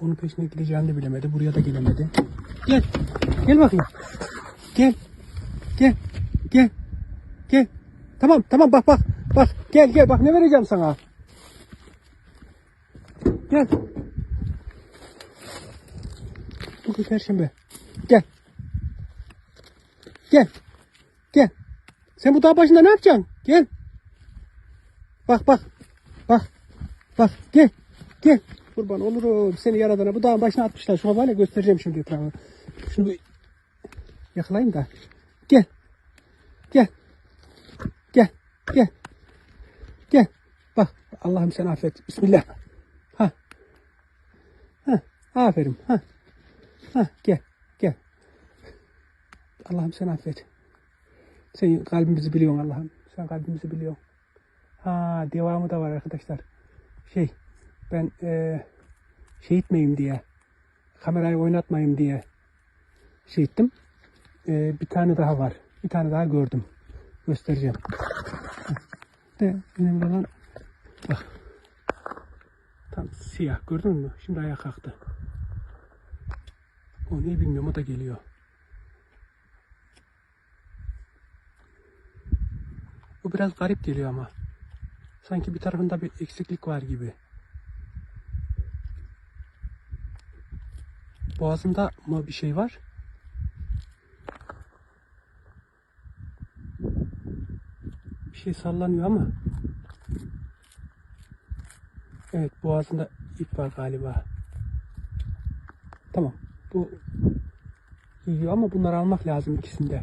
Onun peşine gideceğini de bilemedi. Buraya da gelemedi. Gel. Gel bakayım. Gel. Gel. Gel. Gel. Tamam tamam bak bak. Bak gel gel bak ne vereceğim sana. Gel. Bugün perşembe. Gel. Gel. Gel. Sen bu dağ başında ne yapacaksın? Gel. Bak bak. Bak. Bak gel. Gel. Kurban olurum seni yaradana. Bu dağın başına atmışlar. Şu havayla göstereceğim şimdi etrafı. Şunu bir yakalayayım da. Gel. Gel. Gel. Gel. Gel. Bak Allah'ım sen affet. Bismillah. Ha. Ha. Aferin. Ha. Ha. Gel. Gel. Allah'ım sen affet. Sen kalbimizi biliyorsun Allah'ım. Sen kalbimizi biliyorsun. Ha devamı da var arkadaşlar. Şey ben eee şey etmeyeyim diye kamerayı oynatmayayım diye şey ettim. Eee, bir tane daha var. Bir tane daha gördüm. Göstereceğim. De önemli olan bak. Tam siyah gördün mü? Şimdi ayağa kalktı. O ne bilmiyorum o da geliyor. Bu biraz garip geliyor ama. Sanki bir tarafında bir eksiklik var gibi. Boğazında mı bir şey var? Bir şey sallanıyor ama. Evet boğazında ip var galiba. Tamam. Bu yiyor ama bunları almak lazım ikisinde.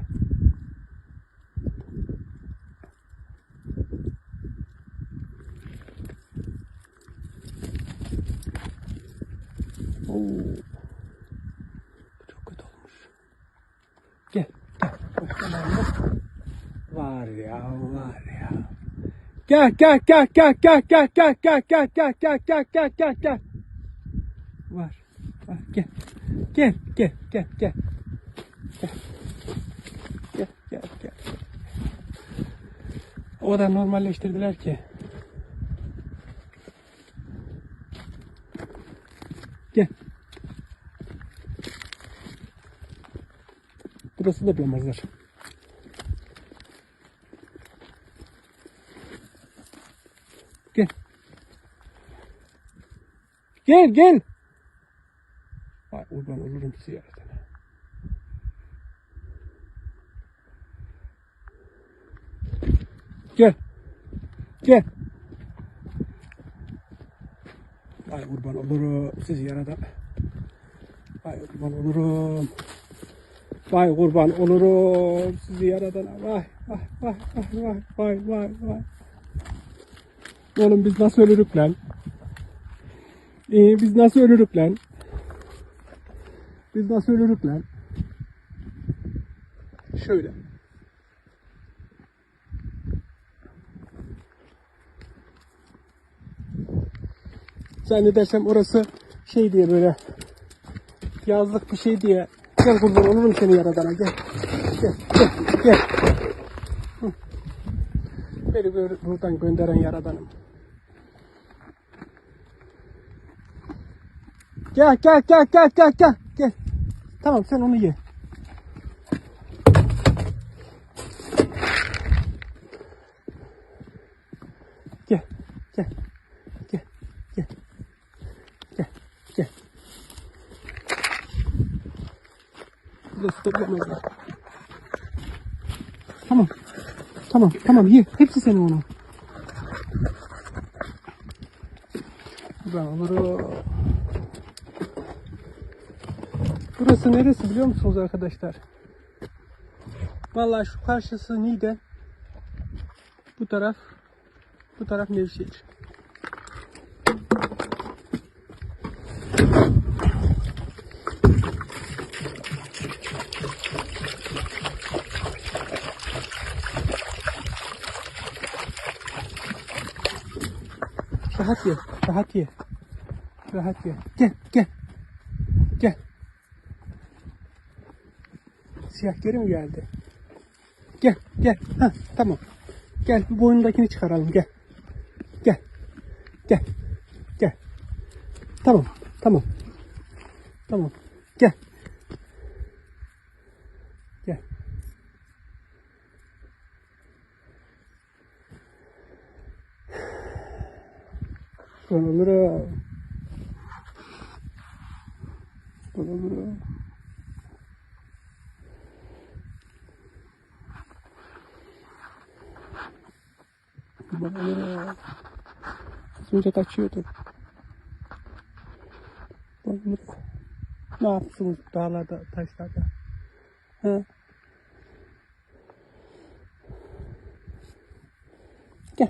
Var ya, var ya. Gel, gel, gel, gel, gel, gel, gel, gel, gel, gel, gel, gel, gel, gel, gel. Var, var, gel. Gel, gel, gel, gel. Gel. Gel, gel, gel. O kadar normalleştirdiler ki. Gel. Burası da bulamazlar. Gel. Gel gel. Vay kurban olurum size yaratana. Gel. Gel. Vay kurban olurum sizi yaradan. Vay kurban olurum. Vay kurban olurum sizi yaradana. Vay vay vay vay vay vay vay vay. Oğlum biz nasıl ölürük lan? Ee, biz nasıl ölürük lan? Biz nasıl ölürük lan? Şöyle. Zannedersem orası şey diye böyle yazlık bir şey diye gel kurban olurum seni yaradana gel. Gel gel gel. Beni buradan gönderen yaradanım. Gel gel gel gel gel gel gel. Tamam sen onu ye. Gel gel gel gel gel gel. Tamam. Tamam tamam ye. Hepsi senin onun. Ben Burası neresi biliyor musunuz arkadaşlar? Vallahi şu karşısı Niğde. Bu taraf bu taraf Nevşehir. Rahat ye, rahat ye. Rahat ye. Gel, gel. Siyah geri mi geldi? Gel, gel. Ha, tamam. Gel, bu boynundakini çıkaralım. Gel. Gel. Gel. Gel. Tamam. Tamam. Tamam. Gel. Gel. Kurban olurum. Kurban olurum. Az önce kaçıyordun. Kurban olurum. Ne yapıyorsunuz dağlarda, taşlarda? Ha? Gel.